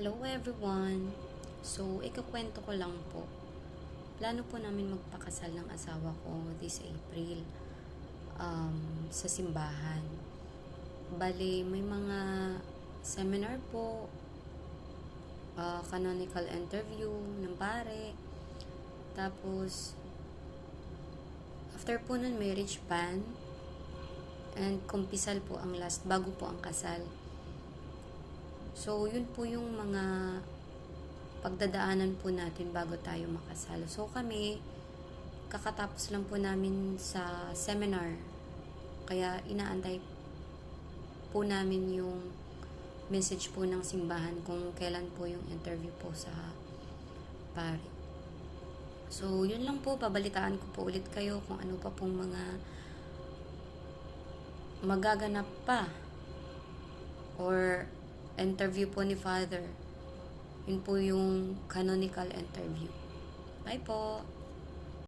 Hello everyone! So, ikakwento ko lang po. Plano po namin magpakasal ng asawa ko this April um, sa simbahan. Bali, may mga seminar po, uh, canonical interview ng pare, tapos after po nun marriage ban, and kumpisal po ang last bago po ang kasal. So, yun po yung mga pagdadaanan po natin bago tayo makasal. So, kami, kakatapos lang po namin sa seminar. Kaya, inaantay po namin yung message po ng simbahan kung kailan po yung interview po sa pare. So, yun lang po. Babalitaan ko po ulit kayo kung ano pa pong mga magaganap pa or interview po ni Father. Yun po yung canonical interview. Bye po!